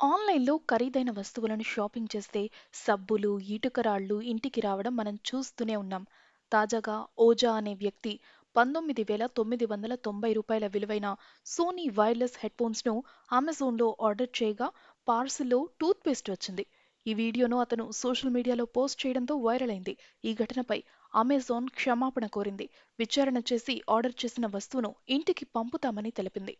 ఆన్‌లైన్‌లో ఖరీదైన వస్తువులను షాపింగ్ చేస్తే సబ్బులు, ఇటుకరాళ్ళు ఇంటికి రావడం మనం చూస్తూనే ఉన్నాం. తాజాగా ఓజా అనే వ్యక్తి పంతొమ్మిది వేల తొమ్మిది వందల తొంభై రూపాయల విలువైన సోనీ వైర్లెస్ హెడ్‌ఫోన్స్‌ను అమెజాన్‌లో ఆర్డర్ చేయగా పార్సిల్‌లో టూత్‌పేస్ట్ వచ్చింది. ఈ వీడియోను అతను సోషల్ మీడియాలో పోస్ట్ చేయడంతో వైరల్ అయింది. ఈ ఘటనపై అమెజాన్ క్షమాపణ కోరింది. విచారణ చేసి ఆర్డర్ చేసిన వస్తువును ఇంటికి పంపుతామని తెలిపింది.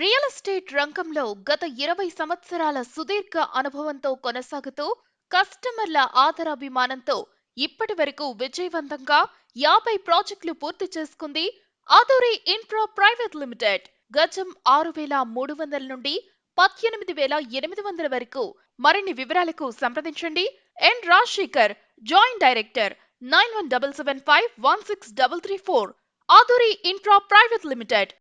రియల్ ఎస్టేట్ రంగంలో గత ఇరవై సంవత్సరాల సుదీర్ఘ అనుభవంతో కొనసాగుతూ కస్టమర్ల ఆదరాభిమానంతో ఇప్పటి వరకు విజయవంతంగా యాభై ప్రాజెక్టులు పూర్తి చేసుకుంది ఆదూరి ఇన్ఫ్రా ప్రైవేట్ లిమిటెడ్. గజం ఆరు వేల మూడు వందల నుండి పద్దెనిమిది వేల ఎనిమిది వందల వరకు. మరిన్ని వివరాలకు సంప్రదించండి. N Rajasekhar joint director nine one double seven five one six double three four. Aduri infra private limited.